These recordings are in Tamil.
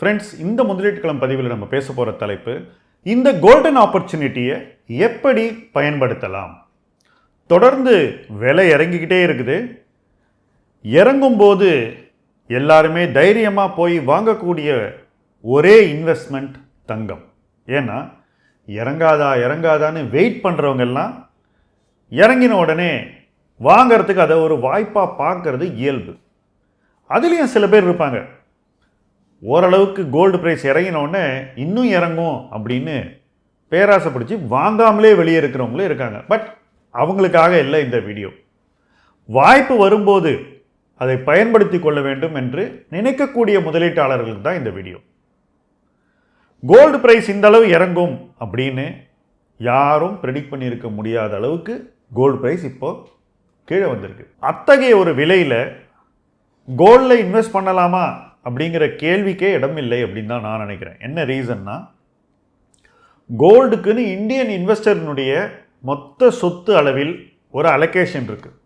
ஃப்ரெண்ட்ஸ் இந்த முதலீட்டுக்களம் பதிவில் நம்ம பேச போகிற தலைப்பு இந்த கோல்டன் ஆப்பர்ச்சுனிட்டியை எப்படி பயன்படுத்தலாம்? தொடர்ந்து விலை இறங்கிக்கிட்டே இருக்குது. இறங்கும்போது எல்லாருமே தைரியமாக போய் வாங்கக்கூடிய ஒரே இன்வெஸ்ட்மெண்ட் தங்கம். ஏன்னா இறங்காதா இறங்காதான்னு வெயிட் பண்ணுறவங்க எல்லாம் இறங்கின உடனே வாங்கிறதுக்கு அதை ஒரு வாய்ப்பாக பார்க்கறது இயல்பு. அதுலேயும் சில பேர் இருப்பாங்க. ஓரளவுக்கு கோல்டு ப்ரைஸ் இறங்கினோடனே இன்னும் இறங்கும் அப்படின்னு பேராசை பிடிச்சி வாங்காமலே வெளியே இருக்கிறவங்களும் இருக்காங்க. பட் அவங்களுக்காக இல்லை இந்த வீடியோ வாய்ப்பு வரும்போது அதை பயன்படுத்தி கொள்ள வேண்டும் என்று நினைக்கக்கூடிய முதலீட்டாளர்களுக்கு தான் இந்த வீடியோ கோல்டு ப்ரைஸ் இந்த அளவு இறங்கும் அப்படின்னு யாரும் ப்ரெடிக்ட் பண்ணியிருக்க முடியாத அளவுக்கு கோல்டு ப்ரைஸ் இப்போ கீழே வந்திருக்கு. அத்தகைய ஒரு விலையில் கோல்டில் இன்வெஸ்ட் பண்ணலாமா? அப்படிங்கிற கேள்விக்கே இடமில்லை அப்படின்னு தான் நான் நினைக்கிறேன். என்ன ரீசன்னா கோல்டுக்குன்னு இந்தியன் இன்வெஸ்டர்னுடைய மொத்த சொத்து அளவில் ஒரு அலகேஷன் இருக்குது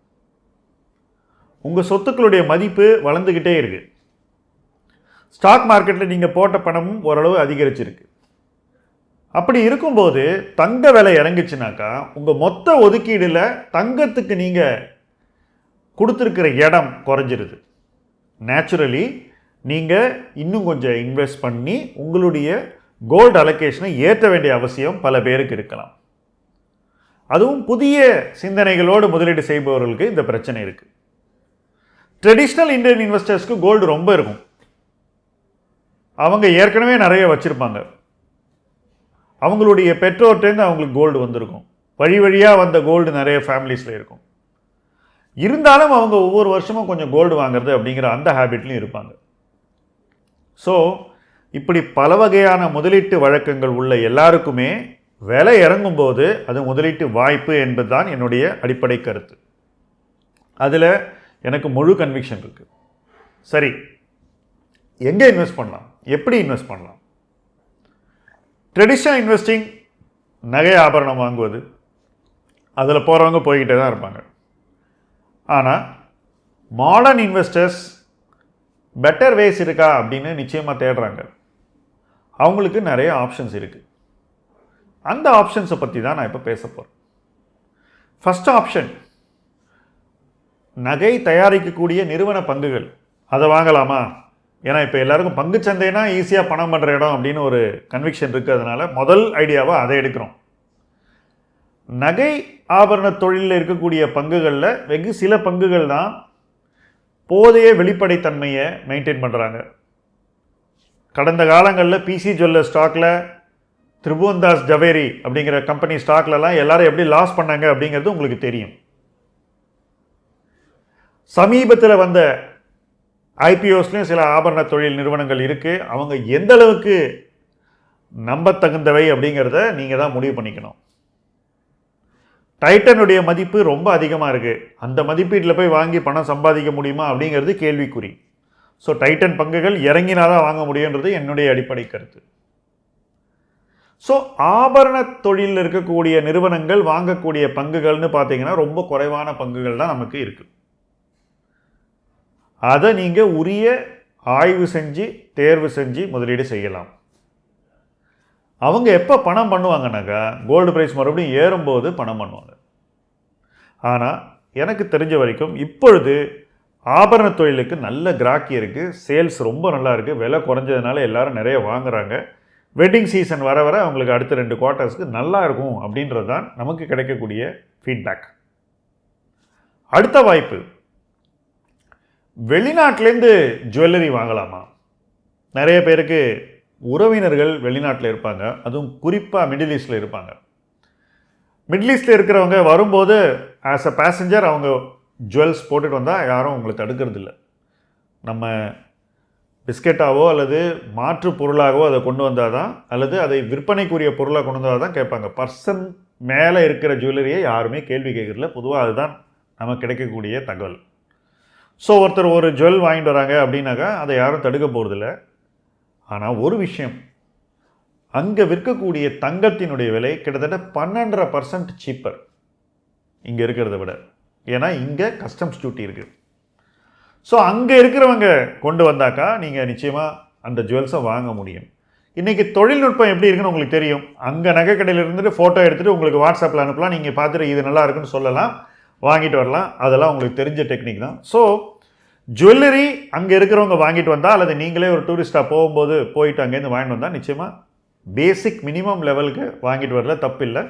உங்கள் சொத்துக்களுடைய மதிப்பு வளர்ந்துக்கிட்டே இருக்குது ஸ்டாக் மார்க்கெட்டில் நீங்கள் போட்ட பணமும் ஓரளவு அதிகரிச்சிருக்கு. அப்படி இருக்கும்போது தங்க விலை இறங்குச்சுனாக்கா உங்கள் மொத்த ஒதுக்கீடில் தங்கத்துக்கு நீங்கள் கொடுத்துருக்கிற இடம் குறைஞ்சிருது. நேச்சுரலி நீங்கள் இன்னும் கொஞ்சம் இன்வெஸ்ட் பண்ணி உங்களுடைய கோல்டு அலோகேஷனை ஏற்ற வேண்டிய அவசியம் பல பேருக்கு இருக்கலாம். அதுவும் புதிய சிந்தனைகளோடு முதலீடு செய்பவர்களுக்கு இந்த பிரச்சனை இருக்குது ட்ரெடிஷ்னல் இந்தியன் இன்வெஸ்டர்ஸ்க்கு கோல்டு ரொம்ப இருக்கும். அவங்க ஏற்கனவே நிறைய வச்சுருப்பாங்க. அவங்களுடைய பெற்றோர்கிட்டேருந்து அவங்களுக்கு கோல்டு வந்திருக்கும். வழி வழியாக வந்த கோல்டு நிறைய ஃபேமிலிஸில் இருக்கும். இருந்தாலும் அவங்க ஒவ்வொரு வருஷமும் கொஞ்சம் கோல்டு வாங்குறது அப்படிங்கிற அந்த ஹேபிட்லையும் இருப்பாங்க. ஸோ இப்படி பல வகையான முதலீட்டு வழக்கங்கள் உள்ள எல்லாருக்குமே விலை இறங்கும்போது அது முதலீட்டு வாய்ப்பு என்பது தான் என்னுடைய அடிப்படை கருத்து. அதில் எனக்கு முழு கன்விக்ஷன் இருக்குது சரி எங்கே இன்வெஸ்ட் பண்ணலாம்? எப்படி இன்வெஸ்ட் பண்ணலாம்? ட்ரெடிஷ்னல் இன்வெஸ்டிங் நகை ஆபரணம் வாங்குவது. அதில் போகிறவங்க போய்கிட்டே தான் இருப்பாங்க. ஆனால் மாடர்ன் இன்வெஸ்டர்ஸ் பெட்டர் வேஸ் இருக்கா அப்படின்னு நிச்சயமாக தேடுறாங்க. அவங்களுக்கு நிறைய ஆப்ஷன்ஸ் இருக்குது அந்த ஆப்ஷன்ஸை பற்றி தான் நான் இப்போ பேச போகிறேன் ஃபஸ்ட் ஆப்ஷன் நகை தயாரிக்கக்கூடிய நிறுவன பங்குகள். அதை வாங்கலாமா? ஏன்னா இப்போ எல்லாருக்கும் பங்கு சந்தைனா ஈஸியாக பணம் பண்ணுற இடம் அப்படின்னு ஒரு கன்விக்ஷன் இருக்கிறதுனால முதல் ஐடியாவை அதை எடுக்கிறோம். நகை ஆபரண தொழிலில் இருக்கக்கூடிய பங்குகளில் வெகு சில பங்குகள் தான் போதைய வெளிப்படைத்தன்மையை மெயின்டைன் பண்ணுறாங்க கடந்த காலங்களில் பிசி ஜுவல்லர் ஸ்டாக்கில் திரிபுவன்தாஸ் ஜவேரி அப்படிங்கிற கம்பெனி ஸ்டாக்லலாம் எல்லாரும் எப்படி லாஸ் பண்ணாங்க அப்படிங்கிறது உங்களுக்கு தெரியும். சமீபத்தில் வந்த ஐபிஓஸ்லேயும் சில ஆபரண தொழில் நிறுவனங்கள் இருக்குது அவங்க எந்த அளவுக்கு நம்பத்தகுந்தவை அப்படிங்கிறத நீங்கள் தான் முடிவு பண்ணிக்கணும். டைட்டனுடைய மதிப்பு ரொம்ப அதிகமாக இருக்குது அந்த மதிப்பீட்டில் போய் வாங்கி பணம் சம்பாதிக்க முடியுமா அப்படிங்கிறது கேள்விக்குறி. ஸோ டைட்டன் பங்குகள் இறங்கினாதான் வாங்க முடியுன்றது என்னுடைய அடிப்படை கருத்து. ஸோ ஆபரண தொழிலில் இருக்கக்கூடிய நிறுவனங்கள் வாங்கக்கூடிய பங்குகள்னு பார்த்தீங்கன்னா ரொம்ப குறைவான பங்குகள் தான் நமக்கு இருக்குது அதை நீங்கள் உரிய ஆய்வு செஞ்சு தேர்வு செஞ்சு முதலீடு செய்யலாம். அவங்க எப்போ பணம் பண்ணுவாங்கனாக்கா கோல்டு ப்ரைஸ் மறுபடியும் ஏறும்போது பணம் பண்ணுவாங்க. ஆனால் எனக்கு தெரிஞ்ச வரைக்கும் இப்பொழுது ஆபரண தொழிலுக்கு நல்ல கிராக்கி இருக்குது சேல்ஸ் ரொம்ப நல்லா இருக்குது விலை குறைஞ்சதுனால எல்லோரும் நிறைய வாங்குறாங்க. வெட்டிங் சீசன் வர வர அவங்களுக்கு அடுத்த ரெண்டு குவார்ட்டர்ஸ்க்கு நல்லா இருக்கும் அப்படின்றது தான் நமக்கு கிடைக்கக்கூடிய ஃபீட்பேக் அடுத்த வாய்ப்பு. வெளிநாட்டிலேருந்து ஜுவல்லரி வாங்கலாமா? நிறைய பேருக்கு உறவினர்கள் வெளிநாட்டில் இருப்பாங்க. அதுவும் குறிப்பாக மிடில் ஈஸ்டில் இருப்பாங்க. மிடில் ஈஸ்டில் இருக்கிறவங்க வரும்போது ஆஸ் அ பேசஞ்சர் அவங்க ஜுவல்ஸ் போட்டுட்டு வந்தால் யாரும் உங்களை தடுக்கிறது இல்லை. நம்ம பிஸ்கெட்டாவோ அல்லது மாற்று பொருளாகவோ அதை கொண்டு வந்தால் தான் அல்லது அதை விற்பனைக்குரிய பொருளாக கொண்டு வந்தால் தான் கேட்பாங்க. பர்சன் மேலே இருக்கிற ஜுவல்லரியை யாருமே கேள்வி கேட்குறதில்ல. பொதுவாக அதுதான் நமக்கு கிடைக்கக்கூடிய தகவல். ஸோ ஒருத்தர் ஒரு ஜுவல் வாங்கிட்டு வராங்க அப்படின்னாக்கா அதை யாரும் தடுக்க போகிறதில்ல ஆனால் ஒரு விஷயம் அங்கே விற்கக்கூடிய தங்கத்தினுடைய விலை கிட்டத்தட்ட பன்னெண்டரை பர்சன்ட் சீப்பர் இங்கே இருக்கிறத விட. ஏன்னா இங்கே கஸ்டம்ஸ் டியூட்டி இருக்குது ஸோ அங்கே இருக்கிறவங்க கொண்டு வந்தாக்கா நீங்கள் நிச்சயமாக அந்த ஜுவல்ஸை வாங்க முடியும். இன்றைக்கி தொழில்நுட்பம் எப்படி இருக்குன்னு உங்களுக்கு தெரியும். அங்கே நகை கடையில் இருந்துட்டு ஃபோட்டோ எடுத்துகிட்டு உங்களுக்கு வாட்ஸ்அப்பில் அனுப்பலாம். நீங்கள் பார்த்துட்டு இது நல்லா இருக்குன்னு சொல்லலாம். வாங்கிட்டு வரலாம். அதெல்லாம் உங்களுக்கு தெரிஞ்ச டெக்னிக் தான். ஸோ ஜுவல்லரி அங்கே இருக்கிறவங்க வாங்கிட்டு வந்தால் அல்லது நீங்களே ஒரு டூரிஸ்ட்டாக போகும்போது போயிட்டு அங்கேருந்து வாங்கிட்டு வந்தால் நிச்சயமாக பேசிக் மினிமம் லெவலுக்கு வாங்கிட்டு வரல தப்பில்லை.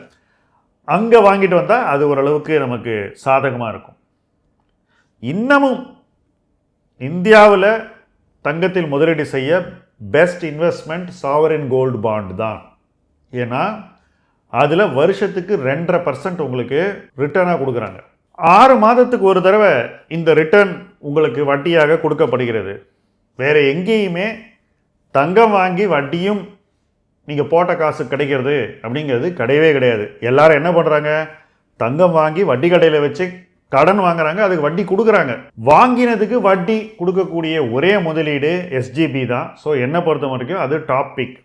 அங்கே வாங்கிட்டு வந்தால் அது ஓரளவுக்கு நமக்கு சாதகமாக இருக்கும். இன்னமும் இந்தியாவில் தங்கத்தில் முதலீடு செய்ய best investment sovereign gold bond தான். ஏன்னா அதில் வருஷத்துக்கு ரெண்டரை பர்சன்ட் உங்களுக்கு ரிட்டர்னாக கொடுக்குறாங்க. ஆறு மாதத்துக்கு ஒரு தடவை இந்த ரிட்டர்ன் உங்களுக்கு வட்டியாக கொடுக்கப்படுகிறது. வேறு எங்கேயுமே தங்கம் வாங்கி வட்டியும் நீங்கள் போட்ட காசு கிடைக்கிறது அப்படிங்கிறது கிடையவே கிடையாது. எல்லாரும் என்ன பண்ணுறாங்க தங்கம் வாங்கி வட்டி கடையில் வச்சு கடன் வாங்குறாங்க அதுக்கு வட்டி கொடுக்குறாங்க. வாங்கினதுக்கு வட்டி கொடுக்கக்கூடிய ஒரே முதலீடு எஸ்ஜிபி தான். ஸோ என்னை பொறுத்த வரைக்கும் அது டாபிக்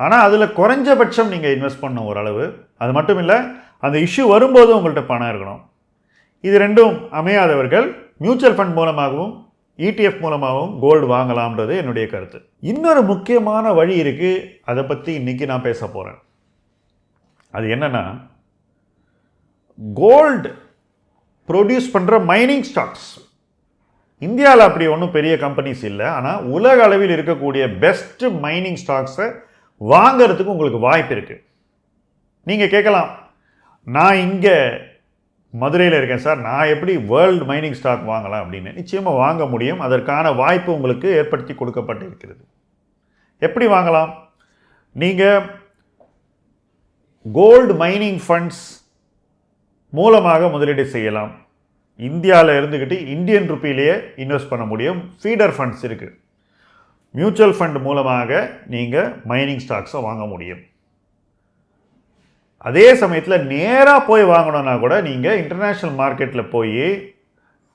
ஆனால் அதில் குறைஞ்சபட்சம் நீங்கள் இன்வெஸ்ட் பண்ண ஓரளவு. அது மட்டும் இல்லை அந்த இஷ்யூ வரும்போது உங்கள்கிட்ட பணம் இருக்கணும். இது ரெண்டும் அமையாதவர்கள் மியூச்சுவல் ஃபண்ட் மூலமாகவும் இடிஎஃப் மூலமாகவும் கோல்டு வாங்கலாம்ன்றது என்னுடைய கருத்து. இன்னொரு முக்கியமான வழி இருக்குது அதை பற்றி இன்றைக்கி நான் பேச போகிறேன் அது என்னென்னா கோல்டு ப்ரொடியூஸ் பண்ணுற மைனிங் ஸ்டாக்ஸ் இந்தியாவில் அப்படி ஒன்றும் பெரிய கம்பெனிஸ் இல்லை. ஆனால் உலக அளவில் இருக்கக்கூடிய பெஸ்ட் மைனிங் ஸ்டாக்ஸை வாங்கிறதுக்கு உங்களுக்கு வாய்ப்பு இருக்குது நீங்கள் கேட்கலாம் நான் இங்கே மதுரையில் இருக்கேன் சார். நான் எப்படி வேர்ல்டு மைனிங் ஸ்டாக் வாங்கலாம் அப்படின்னு நிச்சயமாக வாங்க முடியும். அதற்கான வாய்ப்பு உங்களுக்கு ஏற்படுத்தி கொடுக்கப்பட்டிருக்கிறது எப்படி வாங்கலாம்? நீங்கள் கோல்டு மைனிங் ஃபண்ட்ஸ் மூலமாக முதலீடு செய்யலாம். இந்தியாவில் இருந்துக்கிட்டு இந்தியன் ருப்பிலேயே இன்வெஸ்ட் பண்ண முடியும். ஃபீடர் ஃபண்ட்ஸ் இருக்குது மியூச்சுவல் ஃபண்ட் மூலமாக நீங்கள் மைனிங் ஸ்டாக்ஸை வாங்க முடியும். அதே சமயத்தில் நேராக போய் வாங்கணுன்னா கூட நீங்கள் இன்டர்நேஷ்னல் மார்க்கெட்டில் போய்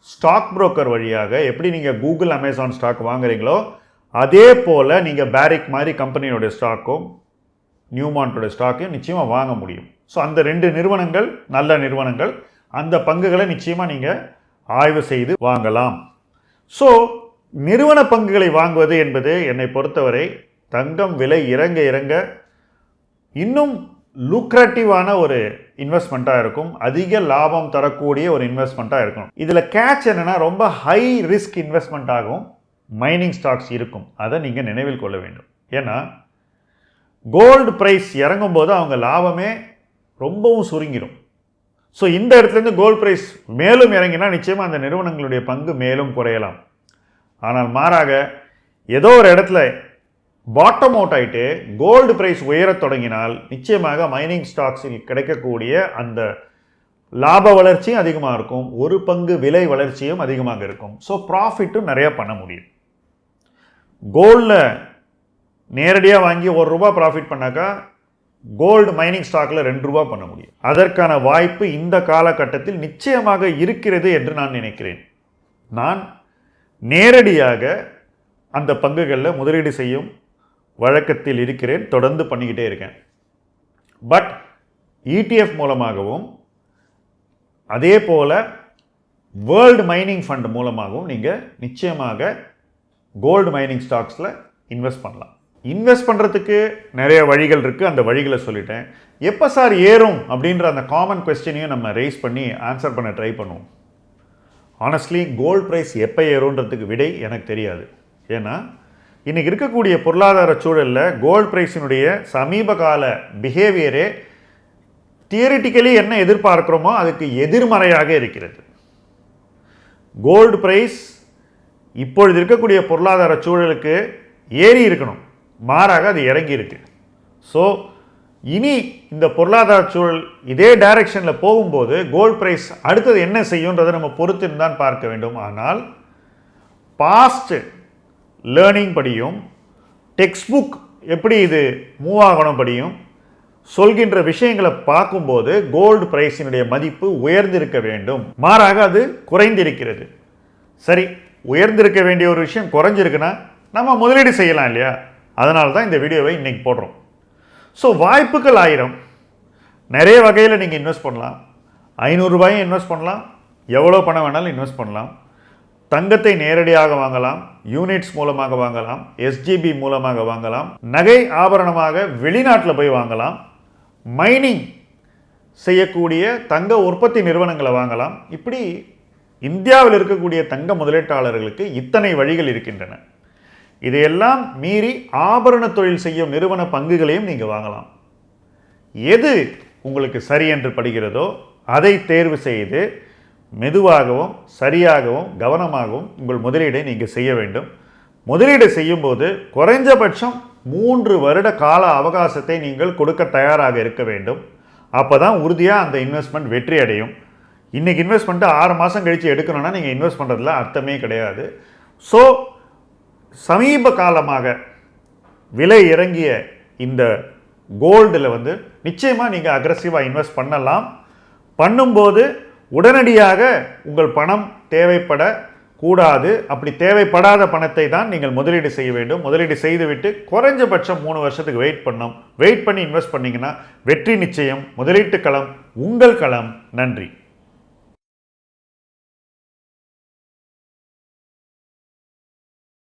ஸ்டாக் புரோக்கர் வழியாக எப்படி நீங்கள் கூகுள் அமேசான் ஸ்டாக் வாங்குறீங்களோ அதே போல் நீங்கள் பேரிக் மாதிரி கம்பெனியோடைய ஸ்டாக்கும் நியூமான்டோட ஸ்டாக்கையும் நிச்சயமாக வாங்க முடியும். ஸோ அந்த ரெண்டு நிறுவனங்கள் நல்ல நிறுவனங்கள் அந்த பங்குகளை நிச்சயமாக நீங்கள் ஆய்வு செய்து வாங்கலாம். ஸோ நிறுவன பங்குகளை வாங்குவது என்பது என்னை பொறுத்தவரை தங்கம் விலை இறங்க இறங்க இன்னும் லுக்ரட்டிவான ஒரு இன்வெஸ்ட்மெண்ட்டாக இருக்கும். அதிக லாபம் தரக்கூடிய ஒரு இன்வெஸ்ட்மெண்ட்டாக இருக்கும் இதில் கேட்ச் என்னென்னா ரொம்ப ஹை ரிஸ்க் இன்வெஸ்ட்மெண்ட் ஆகும். மைனிங் ஸ்டாக்ஸ் இருக்கும். அதை நீங்கள் நினைவில் கொள்ள வேண்டும். ஏன்னா கோல்டு ப்ரைஸ் இறங்கும் போது அவங்க லாபமே ரொம்பவும் சுருங்கிடும். ஸோ இந்த இடத்துலேருந்து கோல்டு ப்ரைஸ் மேலும் இறங்கினா நிச்சயமாக அந்த நிறுவனங்களுடைய பங்கு மேலும் குறையலாம். ஆனால் மாறாக ஏதோ ஒரு இடத்துல பாட்டம் அவுட் ஆகிட்டு கோல்டு ப்ரைஸ் உயரத் தொடங்கினால் நிச்சயமாக மைனிங் ஸ்டாக்ஸில் கிடைக்கக்கூடிய அந்த லாப வளர்ச்சியும் அதிகமாக இருக்கும். ஒரு பங்கு விலை வளர்ச்சியும் அதிகமாக இருக்கும். ஸோ ப்ராஃபிட்டும் நிறையா பண்ண முடியும். கோல்டில் நேரடியாக வாங்கி ஒரு ரூபா ப்ராஃபிட் பண்ணாக்கா கோல்டு மைனிங் ஸ்டாக்கில் ரெண்டு ரூபா பண்ண முடியும். அதற்கான வாய்ப்பு இந்த காலகட்டத்தில் நிச்சயமாக இருக்கிறது என்று நான் நினைக்கிறேன். நான் நேரடியாக அந்த பங்குகளில் முதலீடு செய்யும் வழக்கத்தில் இருக்கிறேன் தொடர்ந்து பண்ணிக்கிட்டே இருக்கேன். பட் இடிஎஃப் மூலமாகவும் அதே போல் வேர்ல்டு மைனிங் ஃபண்ட் மூலமாகவும் நீங்கள் நிச்சயமாக கோல்டு மைனிங் ஸ்டாக்ஸில் இன்வெஸ்ட் பண்ணலாம். இன்வெஸ்ட் பண்ணுறதுக்கு நிறைய வழிகள் இருக்குது அந்த வழிகளை சொல்லிட்டேன். எப்போ சார் ஏறும் அப்படின்ற அந்த காமன் கொஸ்டினையும் நம்ம ரைஸ் பண்ணி ஆன்சர் பண்ண ட்ரை பண்ணுவோம். ஆனஸ்ட்லி கோல்டு ப்ரைஸ் எப்போ ஏறும்ன்றதுக்கு விடை எனக்கு தெரியாது. ஏன்னா இன்றைக்கி இருக்கக்கூடிய பொருளாதார சூழலில் கோல்டு ப்ரைஸினுடைய சமீப கால பிஹேவியரே தியரிட்டிக்கலி என்ன எதிர்பார்க்குறோமோ அதுக்கு எதிர்மறையாக இருக்கிறது. கோல்டு ப்ரைஸ் இப்பொழுது இருக்கக்கூடிய பொருளாதார சூழலுக்கு ஏறி இருக்கணும். மாறாக அது இறங்கி இருக்கு. ஸோ இனி இந்த பொருளாதார சூழல் இதே டைரக்ஷனில் போகும்போது கோல்ட் ப்ரைஸ் அடுத்தது என்ன செய்யுன்றதை நம்ம பொறுத்திருந்தான் பார்க்க வேண்டும். ஆனால் பாஸ்ட்டு லேர்னிங் படியும். டெக்ஸ்ட் புக் எப்படி இது மூவ் ஆகணும் படியும். சொல்கின்ற விஷயங்களை பார்க்கும்போது கோல்டு பிரைஸினுடைய மதிப்பு உயர்ந்திருக்க வேண்டும். மாறாக அது குறைந்திருக்கிறது. சரி உயர்ந்திருக்க வேண்டிய ஒரு விஷயம் குறைஞ்சிருக்குன்னா நம்ம முதலீடு செய்யலாம் இல்லையா? அதனால தான் இந்த வீடியோவை இன்றைக்கி போடுறோம். ஸோ வாய்ப்புகள் ஆயிரம். நிறைய வகையில் நீங்கள் இன்வெஸ்ட் பண்ணலாம். ஐநூறுரூபாயும் இன்வெஸ்ட் பண்ணலாம். எவ்வளோ பணம் வேணாலும் இன்வெஸ்ட் பண்ணலாம். தங்கத்தை நேரடியாக வாங்கலாம் யூனிட்ஸ் மூலமாக வாங்கலாம் எஸ்ஜிபி மூலமாக வாங்கலாம் நகை ஆபரணமாக வெளிநாட்டில் போய் வாங்கலாம் மைனிங் செய்யக்கூடிய தங்க உற்பத்தி நிறுவனங்களை வாங்கலாம். இப்படி இந்தியாவில் இருக்கக்கூடிய தங்க முதலீட்டாளர்களுக்கு இத்தனை வழிகள் இருக்கின்றன. இதையெல்லாம் மீறி ஆபரண தொழில் செய்யும் நிறுவன பங்குகளையும் நீங்கள் வாங்கலாம். எது உங்களுக்கு சரி என்று படுகிறதோ அதை தேர்வு செய்து மெதுவாகவும் சரியாகவும் கவனமாகவும் உங்கள் முதலீடை நீங்கள் செய்ய வேண்டும். முதலீடு செய்யும்போது குறைஞ்சபட்சம் மூன்று வருட கால அவகாசத்தை நீங்கள் கொடுக்க தயாராக இருக்க வேண்டும். அப்போ தான் உறுதியாக அந்த இன்வெஸ்ட்மெண்ட் வெற்றி அடையும். இன்றைக்கி இன்வெஸ்ட்மெண்ட்டு ஆறு மாதம் கழித்து எடுக்கணும்னா நீங்கள் இன்வெஸ்ட் பண்ணுறதுல அர்த்தமே கிடையாது. ஸோ சமீப காலமாக விலை இறங்கிய இந்த கோல்டில் வந்து நிச்சயமாக நீங்கள் அக்ரஸிவாக இன்வெஸ்ட் பண்ணலாம். பண்ணும்போது உடனடியாக உங்கள் பணம் தேவைப்பட கூடாது அப்படி தேவைப்படாத பணத்தை தான் நீங்கள் முதலீடு செய்ய வேண்டும். முதலீடு செய்துவிட்டு குறைஞ்சபட்சம் மூணு வருஷத்துக்கு வெயிட் பண்ணோம் வெயிட் பண்ணி இன்வெஸ்ட் பண்ணிங்கன்னா வெற்றி நிச்சயம். முதலீட்டு களம் உங்கள் களம். நன்றி.